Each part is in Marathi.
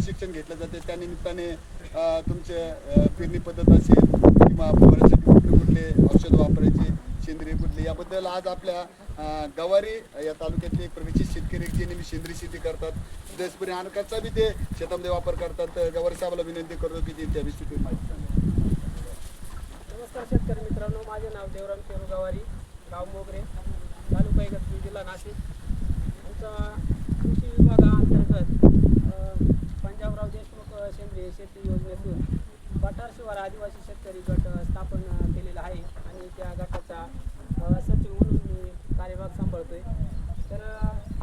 प्रशिक्षण घेतलं जाते. त्यानिमित्ताने तुमचे पेरणी पद्धत असेल किंवा फवारण्यासाठी कुठले कुठले औषध वापरायचे सेंद्रिय कुठले याबद्दल आज आपल्या गवारी या तालुक्यातले एक प्रवेशित शेतकरी जे नेहमी सेंद्रिय शेती करतात. देशपुरी अनकाचा बी ते शेतामध्ये वापर करतात. तर गवारी साहेबाला विनंती करतो की ते त्याविषयी माहिती सांगा. नमस्कार शेतकरी मित्रांनो माझे नाव देवराम शेरू गवारी गाव मोगरे तालुका इगतपुरी जिल्हा नाशिक. आमचा कृषी विभागाअंतर्गत देशमुख शेती योजनेतून पठार शिवार आदिवासी शेतकरी गट स्थापन केलेला आहे आणि त्या गटाचा सचिव म्हणून मी कार्यभाग सांभाळतोय. तर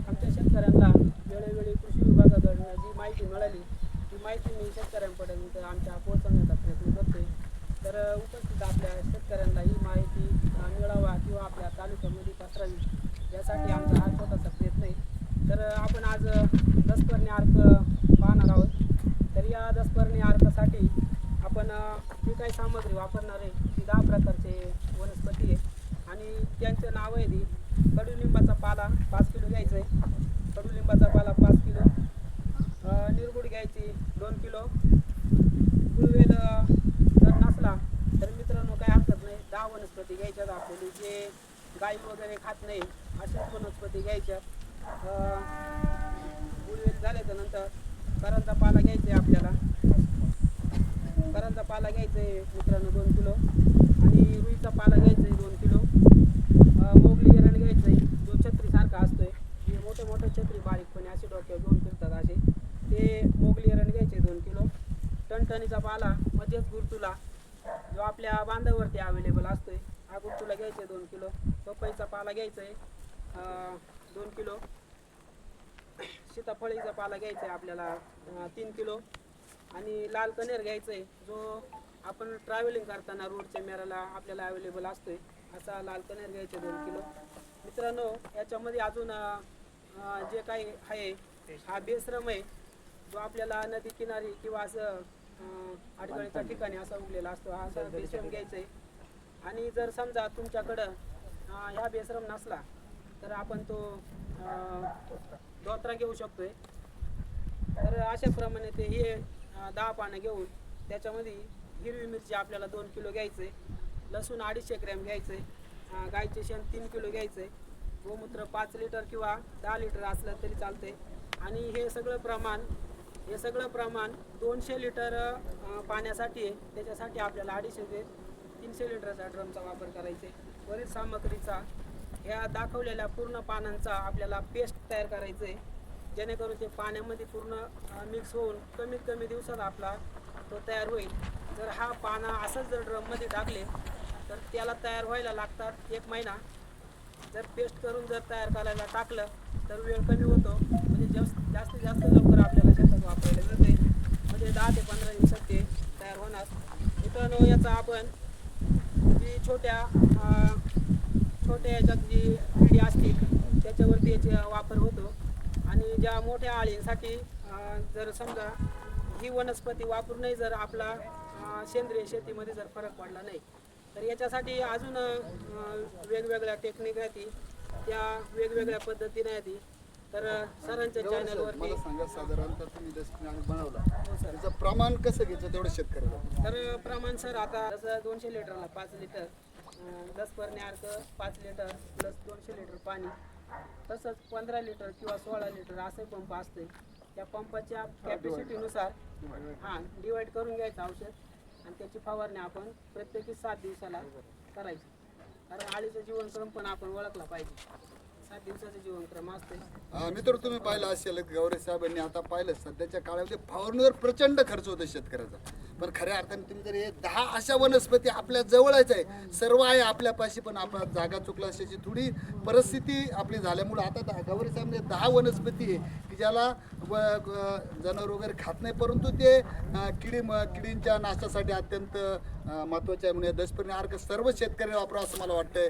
आमच्या शेतकऱ्यांना वेळोवेळी कृषी विभागाकडनं जी माहिती मिळाली ती माहिती मी शेतकऱ्यांपर्यंत आमच्या पोहोचवण्याचा प्रयत्न करतोय. तर उपस्थित आपल्या शेतकऱ्यांना ही माहिती मिळावा किंवा आपल्या तालुक्यामध्ये पसरावी यासाठी आमचा हा छोटासा प्रयत्न आहे. तर आपण आज अ, अर्थ अर्क पाहणार आहोत तर या दसपर्णी अर्कासाठी आपण अ, जी काही सामग्री वापरणार आहे ती दहा प्रकारचे वनस्पती आहे. आणि त्यांचं नाव आहे ती कडुलिंबाचा पाला पाच किलो घ्यायचं आहे कडुलिंबाचा पाला पाच किलो. निरगुड घ्यायची दोन किलो. गुळवेल जर नसला तर मित्रांनो काही हरकत नाही. दहा वनस्पती घ्यायच्यात आपल्याला. जे गाई वगैरे खात नाही अशाच वनस्पती घ्यायच्या गुळवेल झाल्याच्यानंतर करांचा पाला घ्यायचा आहे आपल्याला. करांचा पाला घ्यायचा आहे मित्रांनो दोन किलो. आणि रुईचा पाला घ्यायचा आहे दोन किलो. मोगली एरण घ्यायचं आहे जो छत्रीसारखा असतो आहे जे मोठे मोठे छत्री बारीकपणे असे डोक्यावर घेऊन फिरतात असे. ते मोगली एरण घ्यायचे दोन किलो. टणटणीचा पाला म्हणजेच गुरतुला. जो आपल्या बांधावरती अवेलेबल असतो आहे हा गुरतुला घ्यायचा आहे दोन किलो. पपईचा पाला घ्यायचा आहे दोन किलो. सीताफळीचा पाला घ्यायचा आहे आपल्याला तीन किलो. आणि लाल कनेर घ्यायचा आहे जो आपण ट्रॅव्हलिंग करताना रोडच्या मेराला आपल्याला अवेलेबल असतोय असा लाल कनेर घ्यायचा दोन किलो. मित्रांनो याच्यामध्ये अजून जे काही आहे हा बेश्रम आहे जो आपल्याला नदी किनारी किंवा असं अ, अडगळीच्या ठिकाणी असा उगलेला असतो हा असा बेश्रम घ्यायचा आहे आणि जर समजा तुमच्याकडं ह्या बेश्रम नसला तर आपण तो धोत्रा घेऊ शकतोय. तर अशा प्रमाणे ते हे दहा पानं घेऊन. त्याच्यामध्ये हिरवी मिरची आपल्याला दोन किलो घ्यायचे लसूण अडीचशे ग्रॅम घ्यायचे गाईचे शेण तीन किलो घ्यायचे गोमूत्र पाच लिटर किंवा दहा लिटर असलं तरी चालते आणि हे सगळं प्रमाण हे सगळं प्रमाण दोनशे लिटर पाण्यासाठी आहे. त्याच्यासाठी आपल्याला अडीचशे ते तीनशे लिटरचा ड्रमचा वापर करायचा. आहे वरील सामग्रीचा ह्या दाखवलेल्या पूर्ण पानांचा आपल्याला पेस्ट तयार करायचं. आहे जेणेकरून ते पाण्यामध्ये पूर्ण मिक्स होऊन कमीत कमी दिवसात आपला तो तयार होईल. जर हा पाना असंच जर ड्रममध्ये टाकले तर त्याला तयार व्हायला लागतात एक महिना. जर पेस्ट करून जर तयार करायला टाकलं तर वेळ कमी होतो. म्हणजे जास्त जास्तीत जास्त लवकर आपल्याला शेतात वापरायला जाते म्हणजे दहा ते पंधरा दिवसात ते तयार होणार. मित्रांनो याचा आपण जी छोट्या छोट्या याच्यात जी किडी असते त्याच्यावरती याचा वापर होतो. आणि ज्या मोठ्या आळींसाठी जर समजा ही वनस्पती वापरूनही जर आपला सेंद्रिय शेतीमध्ये जर फरक पडला नाही तर याच्यासाठी अजून वेगवेगळ्या टेक्निक आहेत त्या वेगवेगळ्या पद्धतीने आहेत तर सरांच्या चॅनलवरती मला सांगा साधारणतः तुम्ही डस्टबिन बनवला हो त्याचं प्रमाण कसं घ्यायचं तेवढं शेतकऱ्याला तर प्रमाण सर आता जसं दोनशे लिटरला पाच लिटर दस अर्क पाच लिटर प्लस दोनशे लिटर पाणी. तसंच पंधरा लिटर किंवा सोळा लिटर असे पंप असते त्या पंपाच्या कॅपॅसिटीनुसार हां डिवाईड करून घ्यायचं औषध आणि त्याची फवारणी आपण प्रत्येकी सात दिवसाला करायची. कारण आळीचा जीवनक्रम पण आपण ओळखला पाहिजे. सात दिवसाचा जीवनक्रम असते मित्र तुम्ही पाहिलं असेल गौरी साहेबांनी आता पाहिलं सध्याच्या काळामध्ये फवारणीवर प्रचंड खर्च होतो शेतकऱ्याचा. पण खऱ्या अर्थाने तुम्ही जर हे दहा अशा वनस्पती आपल्या जवळच आहे सर्व आहे आपल्यापाशी पण आपला जागा चुकला अशाची थोडी परिस्थिती आपली झाल्यामुळे आता गवरी गौरी साहेबांनी दहा वनस्पती आहे की ज्याला व जनावर वगैरे खात नाही परंतु ते किडी म- किडींच्या नाशासाठी अत्यंत अं, महत्त्वाचे आहे म्हणजे दसपर्णी अर्क सर्व शेतकरी वापरावं असं मला वाटतंय.